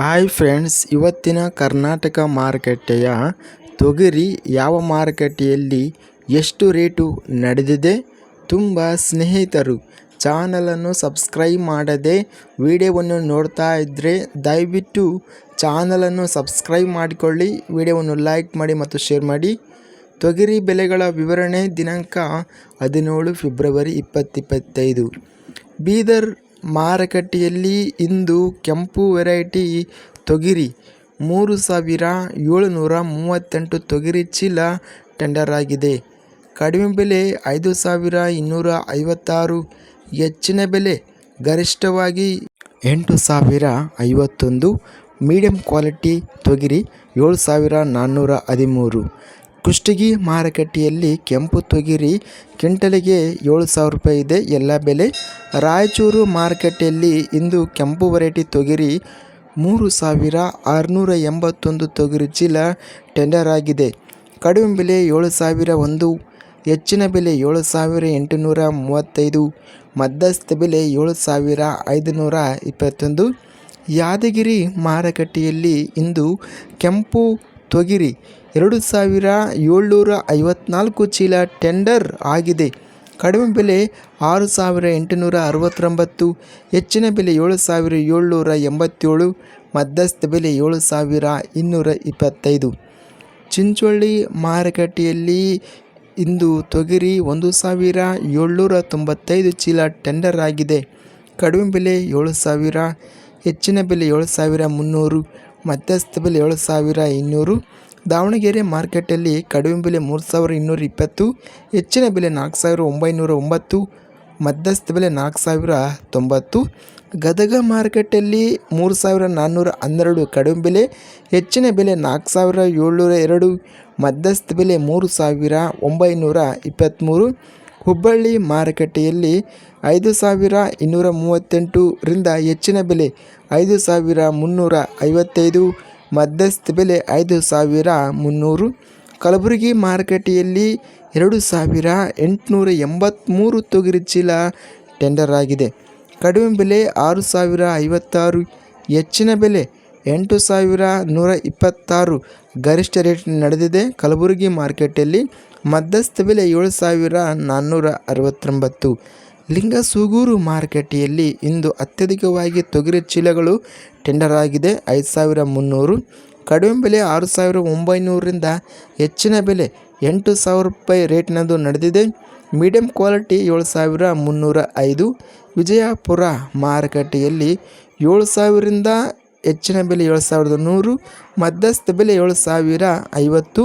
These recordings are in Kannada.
ಹಾಯ್ ಫ್ರೆಂಡ್ಸ್, ಇವತ್ತಿನ ಕರ್ನಾಟಕ ಮಾರುಕಟ್ಟೆಯ ತೊಗರಿ ಯಾವ ಮಾರುಕಟ್ಟೆಯಲ್ಲಿ ಎಷ್ಟು ರೇಟು ನಡೆದಿದೆ ತುಂಬ ಸ್ನೇಹಿತರು. ಚಾನಲನ್ನು ಸಬ್ಸ್ಕ್ರೈಬ್ ಮಾಡದೆ ವಿಡಿಯೋವನ್ನು ನೋಡ್ತಾ ಇದ್ದರೆ ದಯವಿಟ್ಟು ಚಾನಲನ್ನು ಸಬ್ಸ್ಕ್ರೈಬ್ ಮಾಡಿಕೊಳ್ಳಿ, ವಿಡಿಯೋವನ್ನು ಲೈಕ್ ಮಾಡಿ ಮತ್ತು ಶೇರ್ ಮಾಡಿ. ತೊಗರಿ ಬೆಲೆಗಳ ವಿವರಣೆ ದಿನಾಂಕ ಹದಿನೇಳು ಫೆಬ್ರವರಿ ಇಪ್ಪತ್ತಿಪ್ಪತ್ತೈದು ಬೀದರ್ ಮಾರುಕಟ್ಟೆಯಲ್ಲಿ ಇಂದು ಕೆಂಪು ವೆರೈಟಿ ತೊಗರಿ, ಮೂರು ಸಾವಿರ ಏಳುನೂರ ಮೂವತ್ತೆಂಟು ತೊಗರಿ ಚೀಲ ಟೆಂಡರ್ ಆಗಿದೆ. ಕಡಿಮೆ ಬೆಲೆ ಐದು ಸಾವಿರ ಇನ್ನೂರ ಐವತ್ತಾರು, ಹೆಚ್ಚಿನ ಬೆಲೆ ಗರಿಷ್ಠವಾಗಿ ಎಂಟು ಸಾವಿರ ಐವತ್ತೊಂದು ಮೀಡಿಯಂ ಕ್ವಾಲಿಟಿ ತೊಗರಿ ಏಳು ಸಾವಿರ ನಾನ್ನೂರ ಹದಿಮೂರು. ಕುಷ್ಟಗಿ ಮಾರುಕಟ್ಟೆಯಲ್ಲಿ ಕೆಂಪು ತೊಗರಿ, ಕ್ವಿಂಟಲಿಗೆ ಏಳು ಸಾವಿರ ರೂಪಾಯಿ ಇದೆ. ಎಲ್ಲ ಬೆಲೆ ರಾಯಚೂರು ಮಾರುಕಟ್ಟೆಯಲ್ಲಿ ಇಂದು ಕೆಂಪು ವೆರೈಟಿ ತೊಗರಿ ಮೂರು ಸಾವಿರ ಆರುನೂರ ಎಂಬತ್ತೊಂದು ತೊಗರಿ ಚೀಲ ಟೆಂಡರ್ ಆಗಿದೆ. ಕಡಿಮೆ ಬೆಲೆ ಏಳು ಸಾವಿರ ಒಂದು, ಹೆಚ್ಚಿನ ಬೆಲೆ ಏಳು ಸಾವಿರ ಎಂಟುನೂರ ಮೂವತ್ತೈದು, ಮಧ್ಯಸ್ಥ ಬೆಲೆ ಏಳು ಸಾವಿರ ಐದುನೂರ ಇಪ್ಪತ್ತೊಂದು. ಯಾದಗಿರಿ ಮಾರುಕಟ್ಟೆಯಲ್ಲಿ ಇಂದು ಕೆಂಪು ತೊಗರಿ ಎರಡು ಸಾವಿರ ಏಳ್ನೂರ ಐವತ್ನಾಲ್ಕು ಚೀಲ ಟೆಂಡರ್ ಆಗಿದೆ. ಕಡಿಮೆ ಬೆಲೆ ಆರು ಸಾವಿರ ಎಂಟುನೂರ ಅರವತ್ತೊಂಬತ್ತು, ಹೆಚ್ಚಿನ ಬೆಲೆ ಏಳು ಸಾವಿರ ಏಳ್ನೂರ ಎಂಬತ್ತೇಳು, ಮಧ್ಯಸ್ಥ ಬೆಲೆ ಏಳು ಸಾವಿರ ಇನ್ನೂರ ಇಪ್ಪತ್ತೈದು. ಚಿಂಚೋಳ್ಳಿ ಮಾರುಕಟ್ಟೆಯಲ್ಲಿ ಇಂದು ತೊಗರಿ ಒಂದು ಸಾವಿರ ಏಳ್ನೂರ ತೊಂಬತ್ತೈದು ಚೀಲ ಟೆಂಡರ್ ಆಗಿದೆ. ಕಡಿಮೆ ಬೆಲೆ ಏಳು ಸಾವಿರ, ಹೆಚ್ಚಿನ ಬೆಲೆ ಏಳು ಸಾವಿರ ಮುನ್ನೂರು, ಮಧ್ಯಸ್ಥ ಬೆಲೆ ಏಳು ಸಾವಿರ ಇನ್ನೂರು ದಾವಣಗೆರೆ ಮಾರ್ಕೆಟಲ್ಲಿ ಕಡಿಮೆ ಬೆಲೆ ಮೂರು ಸಾವಿರ ಇನ್ನೂರ ಇಪ್ಪತ್ತು, ಹೆಚ್ಚಿನ ಬೆಲೆ ನಾಲ್ಕು ಸಾವಿರ ಒಂಬೈನೂರ ಒಂಬತ್ತು, ಮಧ್ಯಸ್ಥ ಬೆಲೆ ನಾಲ್ಕು ಸಾವಿರ ತೊಂಬತ್ತು. ಗದಗ ಮಾರ್ಕೆಟಲ್ಲಿ ಮೂರು ಸಾವಿರ ನಾನ್ನೂರ ಹನ್ನೆರಡು ಕಡಿಮೆ ಬೆಲೆ, ಹೆಚ್ಚಿನ ಬೆಲೆ ನಾಲ್ಕು ಸಾವಿರ ಏಳ್ನೂರ ಎರಡು, ಮಧ್ಯಸ್ಥ ಬೆಲೆ ಮೂರು ಸಾವಿರ ಒಂಬೈನೂರ ಇಪ್ಪತ್ತ್ಮೂರು. ಹುಬ್ಬಳ್ಳಿ ಮಾರುಕಟ್ಟೆಯಲ್ಲಿ ಐದು ಸಾವಿರ ಇನ್ನೂರ ಮೂವತ್ತೆಂಟರಿಂದ ಹೆಚ್ಚಿನ ಬೆಲೆ ಐದು ಸಾವಿರ ಮುನ್ನೂರ ಐವತ್ತೈದು. ಮಧ್ಯಸ್ಥ ಬೆಲೆ ಐದು ಸಾವಿರ ಮುನ್ನೂರು. ಕಲಬುರಗಿ ಮಾರುಕಟ್ಟೆಯಲ್ಲಿ ಎರಡು ಸಾವಿರ ಎಂಟುನೂರ ಎಂಬತ್ತ್ಮೂರು ತೊಗರಿ ಚೀಲ ಟೆಂಡರ್ ಆಗಿದೆ. ಕಡಿಮೆ ಬೆಲೆ ಆರು ಸಾವಿರ ಐವತ್ತಾರು, ಹೆಚ್ಚಿನ ಬೆಲೆ ಎಂಟು ಸಾವಿರ ನೂರ ಇಪ್ಪತ್ತಾರು. ಗರಿಷ್ಠ ರೇಟ್ ನಡೆದಿದೆ. ಕಲಬುರಗಿ ಮಾರ್ಕೆಟಲ್ಲಿ ಮಧ್ಯಸ್ಥ ಬೆಲೆ ಏಳು ಸಾವಿರ ನಾನ್ನೂರ ಅರವತ್ತೊಂಬತ್ತು. ಲಿಂಗಸೂಗೂರು ಮಾರುಕಟ್ಟೆಯಲ್ಲಿ ಇಂದು ಅತ್ಯಧಿಕವಾಗಿ ತೊಗರಿ ಚೀಲಗಳು ಟೆಂಡರ್ ಆಗಿದೆ. ಐದು ಸಾವಿರ ಮುನ್ನೂರು. ಕಡಿಮೆ ಬೆಲೆ ಆರು ಸಾವಿರ ಒಂಬೈನೂರರಿಂದ ಹೆಚ್ಚಿನ ಬೆಲೆ ಎಂಟು ಸಾವಿರ ರೂಪಾಯಿ ರೇಟ್ನದು ನಡೆದಿದೆ. ಮೀಡಿಯಂ ಕ್ವಾಲಿಟಿ ಏಳು ಸಾವಿರ ಮುನ್ನೂರ ಐದು. ವಿಜಯಪುರ ಮಾರುಕಟ್ಟೆಯಲ್ಲಿ ಏಳು ಸಾವಿರದಿಂದ ಹೆಚ್ಚಿನ ಬೆಲೆ ಏಳು ಸಾವಿರದ ನೂರು. ಮಧ್ಯಸ್ಥ ಬೆಲೆ ಏಳು ಸಾವಿರ ಐವತ್ತು.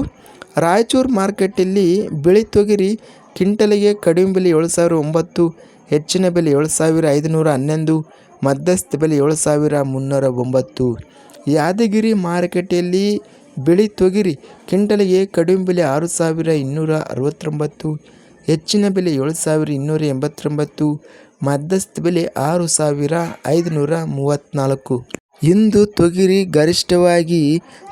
ರಾಯಚೂರು ಮಾರುಕಟ್ಟೆಯಲ್ಲಿ ಬಿಳಿ ತೊಗರಿ ಕ್ವಿಂಟಲಿಗೆ ಕಡಿಮೆ ಬೆಲೆ ಏಳು ಸಾವಿರ ಒಂಬತ್ತು, ಹೆಚ್ಚಿನ ಬೆಲೆ ಏಳು ಸಾವಿರ ಐದುನೂರ ಹನ್ನೊಂದು, ಮಧ್ಯಸ್ಥ ಬೆಲೆ ಏಳು ಸಾವಿರ ಮುನ್ನೂರ ಒಂಬತ್ತು. ಯಾದಗಿರಿ ಮಾರುಕಟ್ಟೆಯಲ್ಲಿ ಬಿಳಿ ತೊಗರಿ ಕ್ವಿಂಟಲಿಗೆ ಕಡಿಮೆ ಬೆಲೆ ಆರು ಸಾವಿರ ಇನ್ನೂರ ಅರವತ್ತೊಂಬತ್ತು, ಹೆಚ್ಚಿನ ಬೆಲೆ ಏಳು ಸಾವಿರ ಇನ್ನೂರ ಎಂಬತ್ತೊಂಬತ್ತು, ಮಧ್ಯಸ್ಥ ಬೆಲೆ ಆರು ಸಾವಿರ ಐದುನೂರ ಮೂವತ್ತ್ನಾಲ್ಕು. ಇಂದು ತೊಗರಿ ಗರಿಷ್ಠವಾಗಿ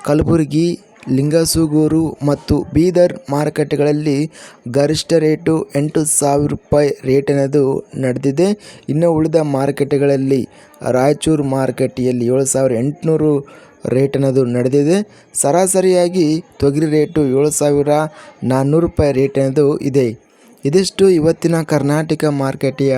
ಕಲಬುರಗಿ ಲಿಂಗಸೂಗೂರು ಮತ್ತು ಬೀದರ್ ಮಾರುಕಟ್ಟೆಗಳಲ್ಲಿ ಗರಿಷ್ಠ ರೇಟು ಎಂಟು ಸಾವಿರ ರೂಪಾಯಿ ರೇಟಿನದು ನಡೆದಿದೆ. ಇನ್ನು ಉಳಿದ ಮಾರುಕಟ್ಟೆಗಳಲ್ಲಿ ರಾಯಚೂರು ಮಾರುಕಟ್ಟೆಯಲ್ಲಿ ಏಳು ಸಾವಿರ ಎಂಟುನೂರು ರೇಟಿನದು ನಡೆದಿದೆ. ಸರಾಸರಿಯಾಗಿ ತೊಗರಿ ರೇಟು ಏಳು ಸಾವಿರ ನಾನ್ನೂರು ರೂಪಾಯಿ ರೇಟಿನದು ಇದೆ. ಇದಿಷ್ಟು ಇವತ್ತಿನ ಕರ್ನಾಟಕ ಮಾರುಕಟ್ಟೆಯ